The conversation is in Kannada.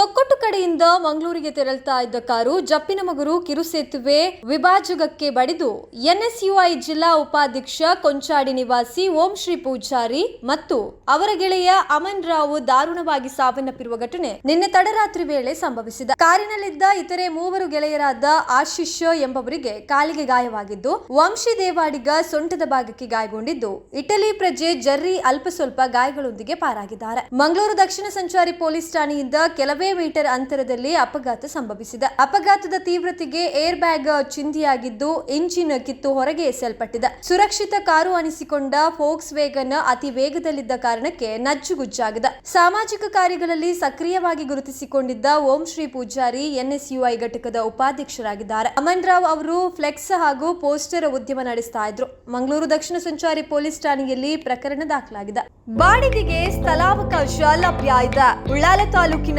ತೊಕ್ಕೊಟ್ಟು ಕಡೆಯಿಂದ ಮಂಗಳೂರಿಗೆ ತೆರಳ್ತಾ ಇದ್ದ ಕಾರು ಜಪ್ಪಿನಮಗುರು ಕಿರುಸೇತುವೆ ವಿಭಾಜಕಕ್ಕೆ ಬಡಿದು ಎನ್ಎಸ್ಯುಐ ಜಿಲ್ಲಾ ಉಪಾಧ್ಯಕ್ಷ ಕೊಂಚಾಡಿ ನಿವಾಸಿ ಓಂ ಶ್ರೀ ಪೂಜಾರಿ ಮತ್ತು ಅವರ ಗೆಳೆಯ ಅಮನ್ ರಾವ್ ದಾರುಣವಾಗಿ ಸಾವನ್ನಪ್ಪಿರುವ ಘಟನೆ ನಿನ್ನೆ ತಡರಾತ್ರಿ ವೇಳೆ ಸಂಭವಿಸಿದೆ. ಕಾರಿನಲ್ಲಿದ್ದ ಇತರೆ ಮೂವರು ಗೆಳೆಯರಾದ ಆಶಿಷ್ ಎಂಬವರಿಗೆ ಕಾಲಿಗೆ ಗಾಯವಾಗಿದ್ದು, ವಂಶಿ ದೇವಾಡಿಗ ಸೊಂಟದ ಭಾಗಕ್ಕೆ ಗಾಯಗೊಂಡಿದ್ದು, ಇಟಲಿ ಪ್ರಜೆ ಜರ್ರಿ ಅಲ್ಪ ಸ್ವಲ್ಪ ಗಾಯಗಳೊಂದಿಗೆ ಪಾರಾಗಿದ್ದಾರೆ. ಮಂಗಳೂರು ದಕ್ಷಿಣ ಸಂಚಾರಿ ಪೊಲೀಸ್ ಠಾಣೆಯಿಂದ ಕೆಲವೇ ಮೀಟರ್ ಅಂತರದಲ್ಲಿ ಅಪಘಾತ ಸಂಭವಿಸಿದೆ. ಅಪಘಾತದ ತೀವ್ರತೆಗೆ ಏರ್ ಬ್ಯಾಗ್ ಚಿಂದಿಯಾಗಿದ್ದು ಇಂಜಿನ್ ಕಿತ್ತು ಹೊರಗೆ ಎಸೆಯಲ್ಪಟ್ಟಿದೆ. ಸುರಕ್ಷಿತ ಕಾರು ಅನಿಸಿಕೊಂಡ ಫೋಕ್ಸ್ ವೇಗನ್ ಅತಿ ವೇಗದಲ್ಲಿದ್ದ ಕಾರಣಕ್ಕೆ ನಜ್ಜುಗುಜ್ಜಾಗಿದೆ. ಸಾಮಾಜಿಕ ಕಾರ್ಯಗಳಲ್ಲಿ ಸಕ್ರಿಯವಾಗಿ ಗುರುತಿಸಿಕೊಂಡಿದ್ದ ಓಂ ಶ್ರೀ ಪೂಜಾರಿ ಎನ್ಎಸ್ಯುಐ ಘಟಕದ ಉಪಾಧ್ಯಕ್ಷರಾಗಿದ್ದಾರೆ. ಅಮನ್ ರಾವ್ ಅವರು ಫ್ಲೆಕ್ಸ್ ಹಾಗೂ ಪೋಸ್ಟರ್ ಉದ್ಯಮ ನಡೆಸ್ತಾ ಇದ್ರು. ಮಂಗಳೂರು ದಕ್ಷಿಣ ಸಂಚಾರಿ ಪೊಲೀಸ್ ಠಾಣೆಯಲ್ಲಿ ಪ್ರಕರಣ ದಾಖಲಾಗಿದೆ. ಬಾಡಿಗೆಗೆ ಸ್ಥಳಾವಕಾಶ ಲಭ್ಯ ಇದೆ. ಉಳ್ಳಾಲ ತಾಲೂಕಿನ